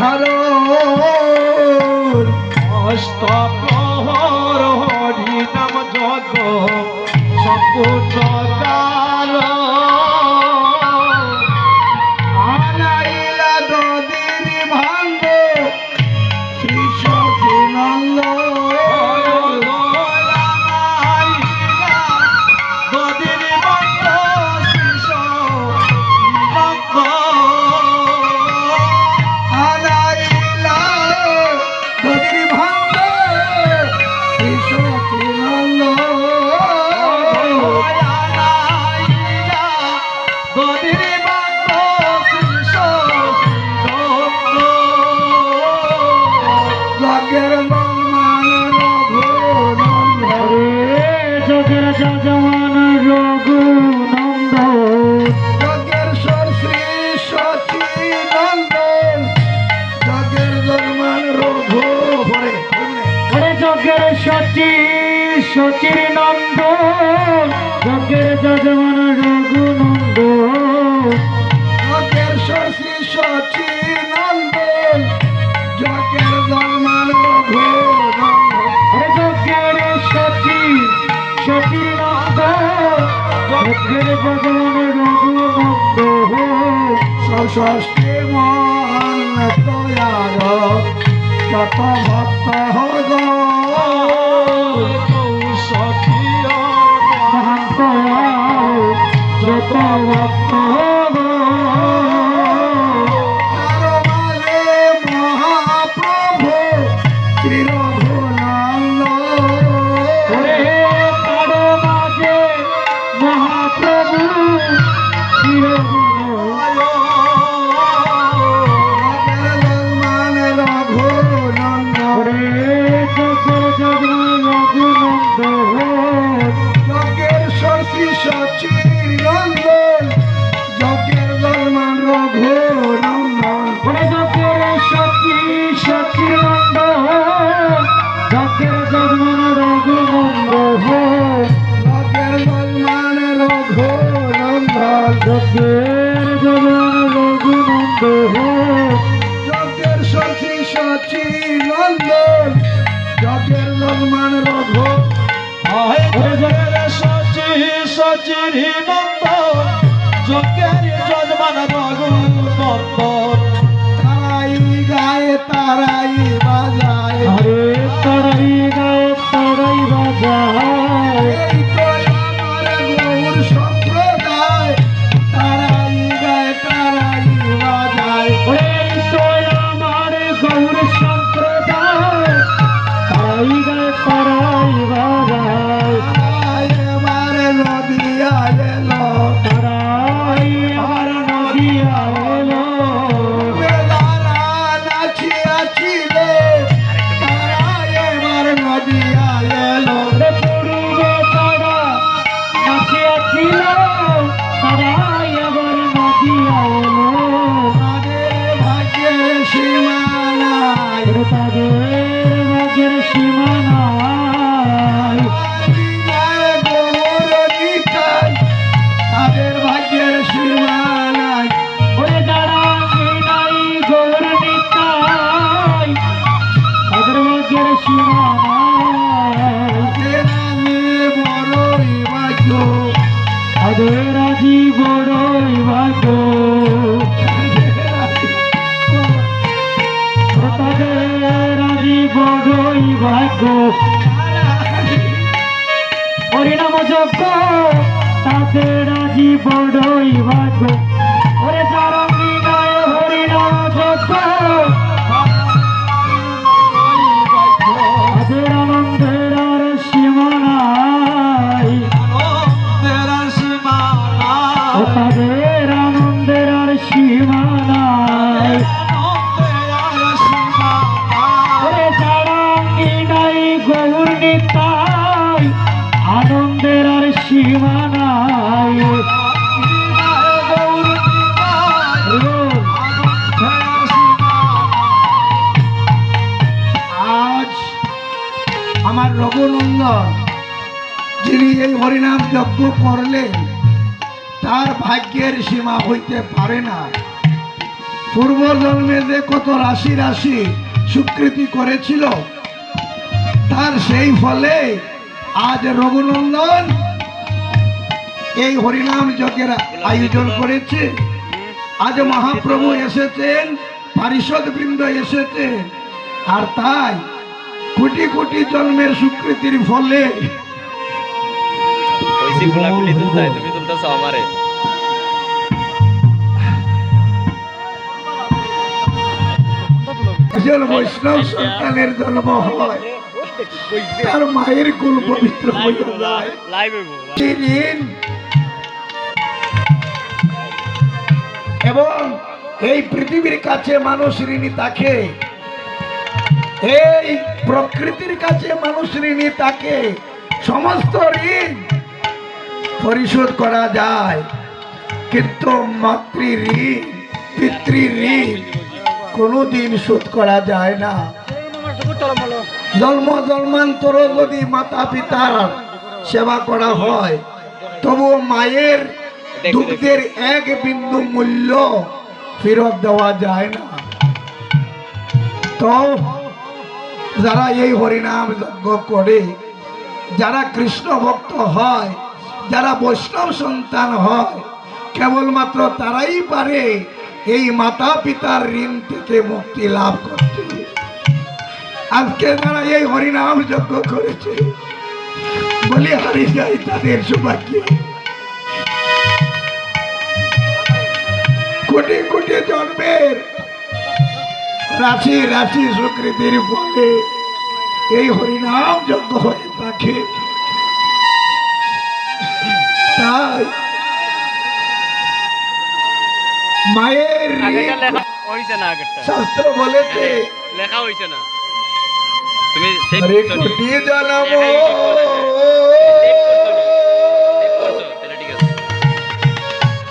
হর অষ্ট যজ্ঞের সচি, সচির নন্দ, যজ্ঞের যজমান রঘুনন্দ। নন্দ, যজ্ঞের যজমান রঘুনন্দ। যজ্ঞের মহান ভক্ত হ সচির নন্দ চোখের যজমান রঘু। বড়ই ভাগ্য সেই হরিনাম যজ্ঞ করলে তার ভাগ্যের সীমা হইতে পারে না। পূর্ব জন্মে যে কত রাশি রাশি স্বীকৃতি করেছিল, তার সেই ফলে আজ রঘুনন্দন এই হরিনাম যজ্ঞের আয়োজন করেছে। আজ মহাপ্রভু এসেছেন, পারিষদ বৃন্দ এসেছেন, আর তাই কোটি কোটি জন্মের স্বীকৃতির ফলে ওইসি ফুলাফুলি তুলতাই তুমি তুলতেছো আমারে? একজন বৈষ্ণব সন্তানের জন্ম হয় তার মায়ের কুল পবিত্র হয়ে যায়। এবং এই পৃথিবীর কাছে মানুষ ঋণী তাকে এই প্রকৃতির কাছে মানুষ ঋণী তাকে সমস্ত ঋণ পরিশোধ করা যায়। কিন্তু মাতৃ ঋণ পিতৃ ঋণ কোনোদিন শোধ করা যায় না। জন্ম জন্মান্তর যদি মাতা পিতার সেবা করা হয়, তবু মায়ের দুগ্ধের এক বিন্দু মূল্য ফেরত দেওয়া যায় না। তো যারা এই হরিনাম যজ্ঞ করে, যারা কৃষ্ণ ভক্ত হয় যারা বৈষ্ণব সন্তান হয়, কেবলমাত্র তারাই পারে এই মাতা পিতার ঋণ থেকে মুক্তি লাভ করতে। আজকে যারা এই হরিনাম যজ্ঞ করেছে। বলে, হারি যায় তাদের সৌভাগ্য। কোটি কোটি জন্মের রাশি রাশি সুকৃতির ফলে এই হরিনাম যজ্ঞ হয়ে থাকে। তাই। মায়ের শাস্ত্র বলেছে লেখা হয়েছে না। তুমি জনম